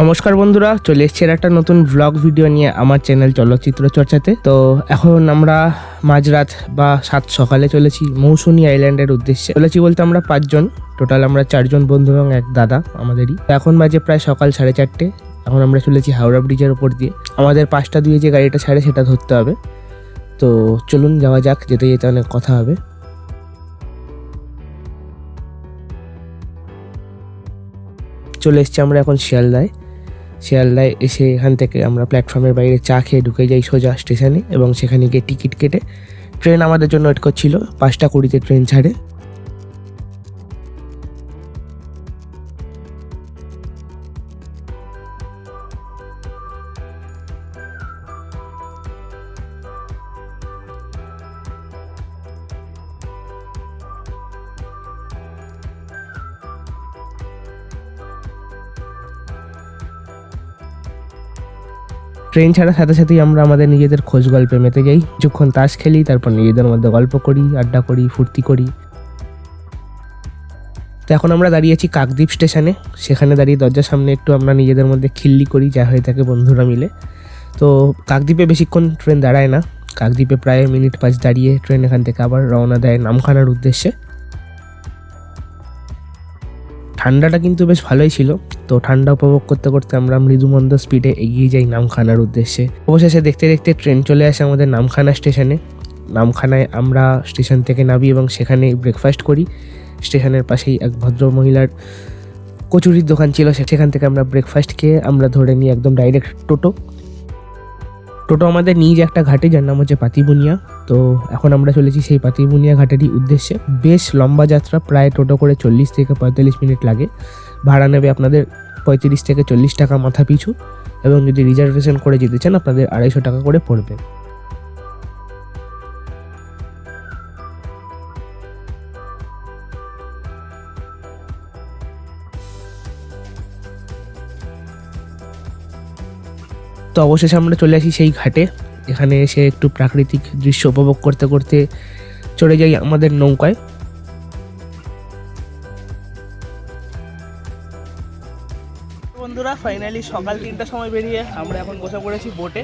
নমস্কার বন্ধুরা, চলে এসছি একটা নতুন ব্লগ ভিডিও নিয়ে আমার চ্যানেল চলচ্চিত্র চর্চাতে। তো এখন আমরা মাঝরাত বা সাত সকালে চলেছি মৌসুনি আইল্যান্ডের উদ্দেশ্যে। চলেছি বলতে আমরা পাঁচজন টোটাল আমরা চারজন বন্ধু এবং এক দাদা আমাদেরই। এখন বাজে প্রায় সকাল সাড়ে চারটে, এখন আমরা চলেছি হাওড়া ব্রিজের ওপর দিয়ে। আমাদের পাঁচটা দুয়ে যে গাড়িটা ছাড়ে সেটা ধরতে হবে। তো চলুন যাওয়া যাক, যেতে যেতে অনেক কথা হবে। চলে এসছি আমরা এখন শিয়ালদায়। শিয়ালদায় এসে এখান থেকে আমরা প্ল্যাটফর্মের বাইরে চা খেয়ে ঢুকে যাই সোজা স্টেশনে এবং সেখানে গিয়ে টিকিট কেটে ট্রেন আমাদের জন্য ওয়েট করছিল। পাঁচটা কুড়িতে ট্রেন ছাড়ে। ট্রেন ছাড়ার সাথে সাথেই আমরা আমাদের নিজেদের খোঁজ গল্পে মেতে যাই। কিছুক্ষণ তাস খেলি, তারপর নিজেদের মধ্যে গল্প করি, আড্ডা করি, ফুর্তি করি। তো এখন আমরা দাঁড়িয়েছি কাকদ্বীপ স্টেশনে। সেখানে দাঁড়িয়ে দরজার সামনে একটু আমরা নিজেদের মধ্যে খিল্লি করি, যা হয়ে থাকে বন্ধুরা মিলে। তো কাকদ্বীপে বেশিক্ষণ ট্রেন দাঁড়ায় না। কাকদ্বীপে প্রায় মিনিট পাঁচ দাঁড়িয়ে ট্রেন এখান থেকে আবার রওনা দেয় নামখানার উদ্দেশ্যে। ঠান্ডাটা কিন্তু বেশ ভালোই ছিল। তো ঠান্ডা উপভোগ করতে করতে আমরা মৃদুমন্দ স্পিডে এগিয়ে যাই নামখানার উদ্দেশ্যে। অবশেষে দেখতে দেখতে ট্রেন চলে আসে আমাদের নামখানা স্টেশনে নামখানায় আমরা স্টেশন থেকে নামি এবং সেখানে ব্রেকফাস্ট করি। স্টেশনের পাশেই এক ভদ্র মহিলার কচুরির দোকান ছিল। সেখান থেকে আমরা ব্রেকফাস্ট খেয়ে আমরা ধরে নিই একদম ডাইরেক্ট টোটো। টোটো আমাদের নিজ একটা ঘাটে, যার নাম হচ্ছে পাতিবুনিয়া। তো এখন আমরা চলেছি সেই পাতিবুনিয়া ঘাটেরই উদ্দেশ্যে। বেশ লম্বা যাত্রা, প্রায় টোটো করে চল্লিশ থেকে পঁয়তাল্লিশ মিনিট লাগে। ভাড়া নেবে আপনাদের পঁয়ত্রিশ থেকে চল্লিশ টাকা মাথা পিছু এবং যদি রিজার্ভেশন করে যেতে চান, আপনাদের আড়াইশো টাকা করে পড়বে। তো অবশেষে আমরা চলে আসি সেই ঘাটে। এখানে এসে একটু প্রাকৃতিক দৃশ্য উপভোগ করতে করতে চলে যাই আমাদের নৌকায়। ফাইনালি সকাল তিনটার সময় বেরিয়ে আমরা এখন বসে পড়েছি বোটে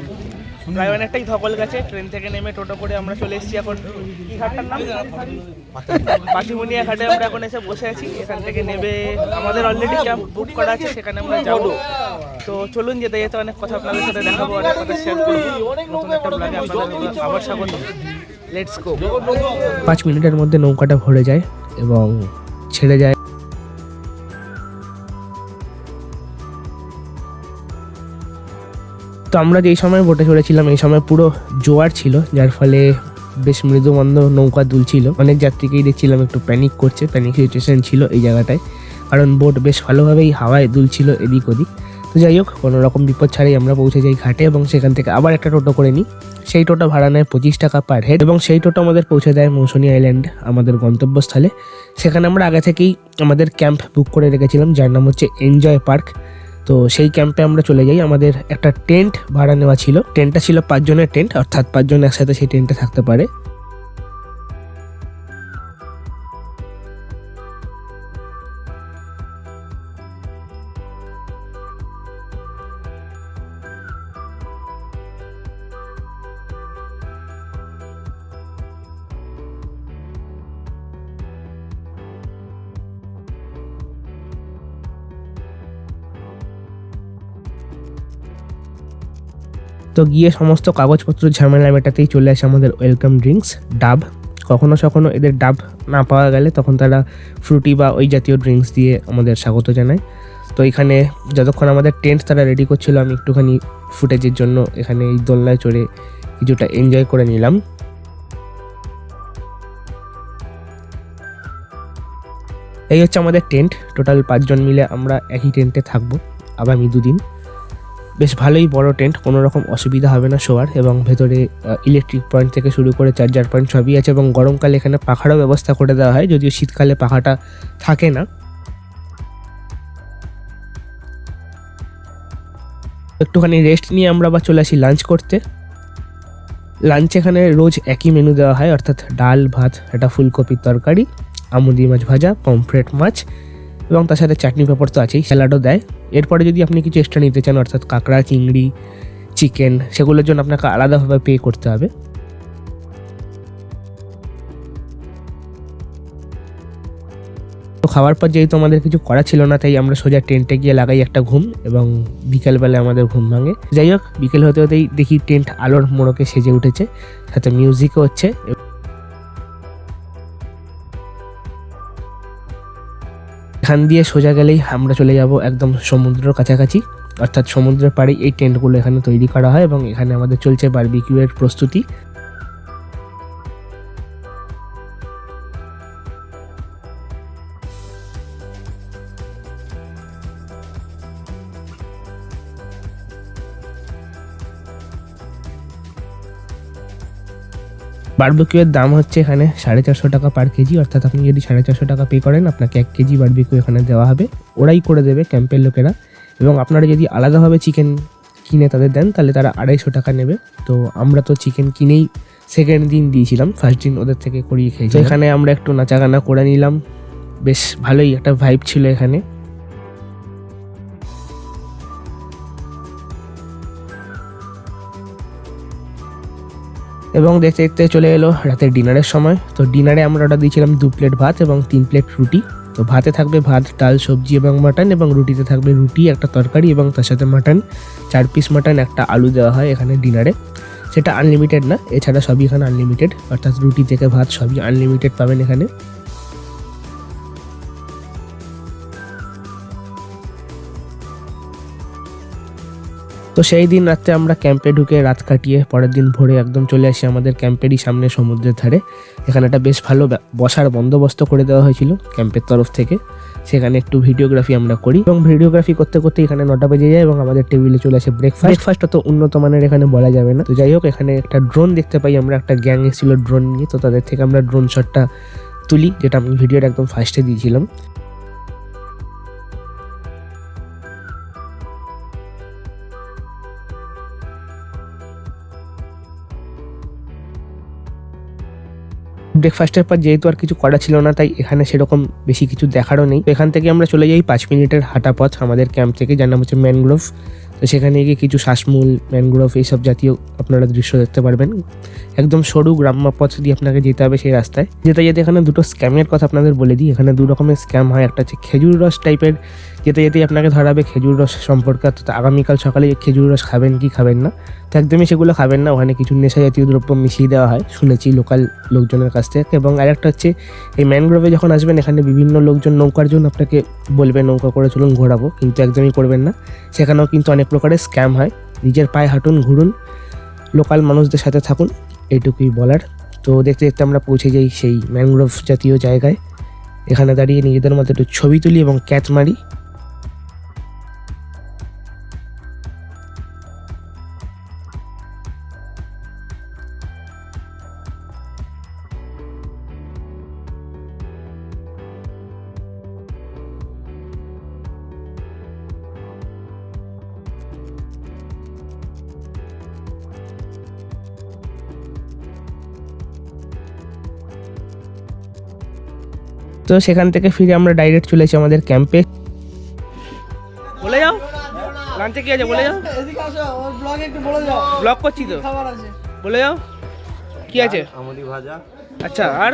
প্রায় অনেকটাই ধকল গেছে ট্রেন থেকে নেমে টোটো করে আমরা চলে এসেছি এখন। কি পাটিমুনিয়া ঘাটে আমরা এখন এসে বসে আছি। এখান থেকে নেবে আমাদের অলরেডি ক্যাম্প বুক করা আছে, সেখানে আমরা যাব। তো চলুন যেতে যেতে অনেক কথা আপনাদের সাথে দেখাবো অনেক কথা শেয়ার করব। নতুন একটা ব্লগে আবার স্বাগত। লেটস গো পাঁচ মিনিটের মধ্যে নৌকাটা ভরে যায় এবং ছেড়ে যায়। তো আমরা যেই সময় বোটে চড়েছিলাম এই সময় পুরো জোয়ার ছিল, যার ফলে বেশ মৃদুমন্দ নৌকা দুলছিল। অনেক যাত্রীকেই দেখছিলাম একটু প্যানিক করছে প্যানিক সিচুয়েশন ছিল এই জায়গাটায়। কারণ বোট বেশ ভালোভাবেই হাওয়ায় দুলছিল এদিক ওদিক। তো যাই হোক, কোনো রকম বিপদ ছাড়াই আমরা পৌঁছে যাই ঘাটে এবং সেখান থেকে আবার একটা টোটো করে নিই। সেই টোটো ভাড়া নেয় পঁচিশ টাকা পার হেড এবং সেই টোটো আমাদের পৌঁছে দেয় মৌসুনি আইল্যান্ড আমাদের গন্তব্যস্থলে। সেখানে আমরা আগে থেকেই আমাদের ক্যাম্প বুক করে রেখেছিলাম, যার নাম হচ্ছে এনজয় পার্ক তো সেই ক্যাম্পে আমরা চলে যাই। আমাদের একটা টেন্ট ভাড়া নেওয়া ছিল। টেন্টটা ছিল পাঁচজনের টেন্ট অর্থাৎ পাঁচজন একসাথে সেই টেন্টে থাকতে পারে। তো গিয়ে সমস্ত কাগজপত্র ঝামেলা মেটাতেই চলে আসে আমাদের ওয়েলকাম ড্রিঙ্কস ডাব। কখনো সখনো এদের ডাব না পাওয়া গেলে তখন তারা ফ্রুটি বা ওই জাতীয় ড্রিঙ্কস দিয়ে আমাদের স্বাগত জানায়। তো এখানে যতক্ষণ আমাদের টেন্ট তারা রেডি করছিল, আমি একটুখানি ফুটেজের জন্য এখানে এই দোলনায় চড়ে কিছুটা এনজয় করে নিলাম। এই হচ্ছে আমাদের টেন্ট টোটাল পাঁচজন মিলে আমরা একই টেন্টে থাকব আগামী দুদিন। বেশ ভালোই বড় টেন্ট কোনো রকম অসুবিধা হবে না শোয়ার এবং ভেতরে ইলেকট্রিক পয়েন্ট থেকে শুরু করে চার্জার পয়েন্ট সবই আছে এবং গরমকালে এখানে পাখারও ব্যবস্থা করে দেওয়া হয়, যদিও শীতকালে পাখাটা থাকে না। একটুখানি রেস্ট নিয়ে আমরা আবার চলে আসি লাঞ্চ করতে। লাঞ্চ এখানে রোজ একই মেনু দেওয়া হয়, অর্থাৎ ডাল, ভাত, একটা ফুলকপির তরকারি, আমুদি মাছ ভাজা পমফ্রেট মাছ এবং তার সাথে চাটনি পাঁপড় তো আছেই, স্যালাডও দেয়। এরপরে যদি আপনি কিছু এক্সট্রা নিতে চান, অর্থাৎ কাঁকড়া, চিংড়ি চিকেন সেগুলোর জন্য আপনাকে আলাদাভাবে পে করতে হবে। তো খাওয়ার পর যেহেতু আমাদের কিছু করা ছিল না, তাই আমরা সোজা টেন্টে গিয়ে লাগাই একটা ঘুম এবং বিকেলবেলায় আমাদের ঘুম ভাঙে। যাই হোক, বিকেল হতে হতেই দেখি টেন্ট আলোর মোড়কে সেজে উঠেছে, সাথে মিউজিকও হচ্ছে। এখান দিয়ে সোজা গেলেই আমরা চলে যাব একদম সমুদ্রের কাছাকাছি। অর্থাৎ সমুদ্রের পাড়ে এই টেন্টগুলো এখানে তৈরি করা হয় এবং এখানে আমাদের চলছে বারবিকিউ এর প্রস্তুতি। বারবিকিউয়ের দাম হচ্ছে এখানে সাড়ে চারশো টাকা পার কেজি অর্থাৎ আপনি যদি সাড়ে চারশো টাকা পে করেন আপনাকে এক কেজি বারবিকিউ এখানে দেওয়া হবে। ওরাই করে দেবে ক্যাম্পের লোকেরা। এবং আপনারা যদি আলাদাভাবে চিকেন কিনে তাদের দেন তাহলে তারা আড়াইশো টাকা নেবে। তো আমরা তো চিকেন কিনেই সেকেন্ড দিন দিয়েছিলাম ফার্স্ট দিন ওদের থেকে করিয়ে খেয়েছি এখানে আমরা একটু নাচাগানা করে নিলাম। বেশ ভালোই একটা ভাইব ছিল এখানে। এবং দেখতে দেখতে চলে এলো রাতে ডিনারের সময়। তো ডিনারে আমরা অর্ডার দিয়েছিলাম দু প্লেট ভাত এবং তিন প্লেট রুটি। তো ভাতে থাকবে ভাত, ডাল, সবজি এবং মাটন এবং রুটিতে থাকবে রুটি, একটা তরকারি এবং তার সাথে মাটন চার পিস মাটন একটা আলু দেওয়া হয় এখানে ডিনারে। সেটা আনলিমিটেড না, এছাড়া সবই এখানে আনলিমিটেড অর্থাৎ রুটি থেকে ভাত সবই আনলিমিটেড পাবেন এখানে। তো সেই দিন রাত্রে আমরা ক্যাম্পে ঢুকে রাত কাটিয়ে পরের দিন ভোরে একদম চলে আসি আমাদের ক্যাম্পেরই সামনে সমুদ্রের ধারে। এখানে একটা বেশ ভালো বসার বন্দোবস্ত করে দেওয়া হয়েছিল ক্যাম্পের তরফ থেকে। সেখানে একটু ভিডিওগ্রাফি আমরা করি এবং ভিডিওগ্রাফি করতে করতে এখানে নটা বেজে যায় এবং আমাদের টেবিলে চলে আসে ব্রেকফাস্ট ব্রেকফাস্ট অত উন্নত মানের এখানে বলা যাবে না। তো যাই হোক, এখানে একটা ড্রোন দেখতে পাই আমরা, একটা গ্যাং এসেছিল ড্রোন নিয়ে। তো তাদের থেকে আমরা ড্রোন শটটা তুলি, যেটা আমি ভিডিওটা একদম ফার্স্টে দিয়েছিলাম। ব্রেকফাস্টের পর যেহেতু আর কিছু করা ছিল না, তাই এখানে সেরকম বেশি কিছু দেখারও নেই। এখান থেকে আমরা চলে যাই পাঁচ মিনিটের হাঁটা পথ আমাদের ক্যাম্প থেকে, যার নাম হচ্ছে ম্যানগ্রোভ তো সেখানে গিয়ে কিছু শ্বাসমূল ম্যানগ্রোভ এইসব জাতীয় আপনারা দৃশ্য দেখতে পারবেন। একদম সরু গ্রাম্য পথ দিয়ে আপনাকে যেতে হবে সেই রাস্তায়। যেতে যেতে এখানে দুটো স্ক্যামের কথা আপনাদের বলে দিই। এখানে দু রকমের স্ক্যাম হয়। একটা হচ্ছে খেজুর রস টাইপের যেতে যেতেই আপনাকে ধরাবে খেজুর রস সম্পর্কে। অর্থাৎ আগামীকাল সকালে খেজুর রস খাবেন কি খাবেন না। তো একদমই সেগুলো খাবেন না, ওখানে কিছু নেশা জাতীয় দ্রব্য মিশিয়ে দেওয়া হয়, শুনেছি লোকাল লোকজনের কাছ থেকে। এবং আরেকটা হচ্ছে, এই ম্যানগ্রোভে যখন আসবেন, এখানে বিভিন্ন লোকজন নৌকার জন্য আপনাকে বলবে, নৌকা করে চলুন ঘোরাবো। কিন্তু একদমই করবেন না। সেখানেও কিন্তু অনেক প্রকারের স্ক্যাম হয়। নিজের পায়ে হাঁটুন, ঘুরুন, লোকাল মানুষদের সাথে থাকুন, এইটুকুই বলার। তো দেখতে দেখতে আমরা পৌঁছে যাই সেই ম্যানগ্রোভ জাতীয় জায়গায়। এখানে দাঁড়িয়ে নিজেদের মধ্যে একটু ছবি তুলি এবং ক্যাচ মারি। তো সেখান থেকে ফিরে আমরা ডাইরেক্ট চলে এসেছি আমাদের ক্যাম্পে বলে যাও। লাঞ্চে কি আছে? বলে যাও। এদিকে আসো ওর ব্লগ একটু বলে যাও ব্লগ করছি তো। খাবার আছে বলে যাও। কি আছে? আমুদি ভাজা। আচ্ছা আর?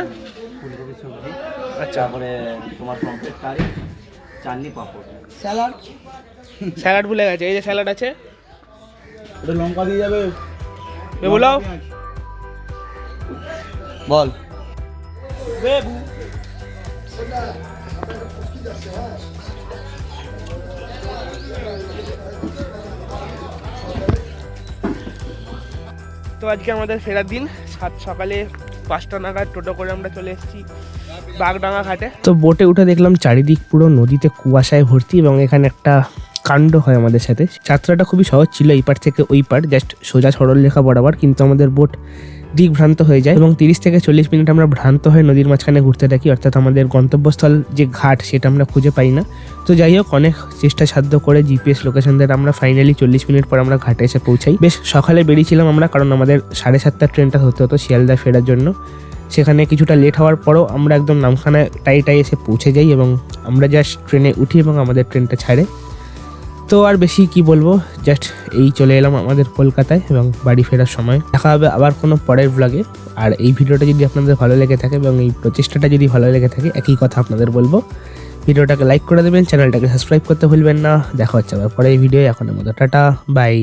ফুলকপি সবজি। আচ্ছা। তারপরে তোমার pomfret curry chutney papad. Salad. Salad ভুলে গেছে। এই যে স্যালাড আছে। এটা লঙ্কা দিয়ে যাবে। এ বলাও বল। তো আজকে আমাদের ফেরার দিন। সাত সকালে পাঁচটা নাগাদ টোটো করে আমরা চলে এসেছি বাগডাঙ্গা ঘাটে। তো বোটে উঠে দেখলাম চারিদিক পুরো নদীতে কুয়াশায় ভর্তি এবং এখানে একটা কাণ্ড হয় আমাদের সাথে। যাত্রাটা খুবই সহজ ছিল এই পার থেকে ওই পার জাস্ট সোজা সরল লেখা বরাবর, কিন্তু আমাদের বোট দিক ভ্রান্ত হয়ে যায় এবং তিরিশ থেকে চল্লিশ মিনিট আমরা ভ্রান্ত হয়ে নদীর মাঝখানে ঘুরতে থাকি, অর্থাৎ আমাদের গন্তব্যস্থল যে ঘাট সেটা আমরা খুঁজে পাই না। তো যাই হোক, অনেক চেষ্টা সাধ্য করে জিপিএস লোকেশন দিয়ে আমরা ফাইনালি চল্লিশ মিনিট পর আমরা ঘাটে এসে পৌঁছাই। বেশ, সকালে বেরিয়েছিলাম আমরা কারণ আমাদের সাড়ে সাতটার ট্রেনটা হতে হতো শিয়ালদায় ফেরার জন্য। সেখানে কিছুটা লেট হওয়ার পরও আমরা একদম নামখানায় টাই টাই এসে পৌঁছে যাই এবং আমরা জাস্ট ট্রেনে উঠি এবং আমাদের ট্রেনটা ছাড়ে। তো আর বেশি কি বলব জাস্ট এই চলে এলাম আমাদের কলকাতায় এবং বাড়ি ফেরার সময়। দেখা হবে আবার কোনো পরের ব্লগে আর এই ভিডিওটা যদি আপনাদের ভালো লেগে থাকে এবং এই প্রচেষ্টাটা যদি ভালো লেগে থাকে, একই কথা আপনাদের বলব। ভিডিওটাকে লাইক করে দেবেন চ্যানেলটাকে সাবস্ক্রাইব করতে ভুলবেন না। দেখা হচ্ছে আবার পরে এই ভিডিও এখন মতো টাটা বাই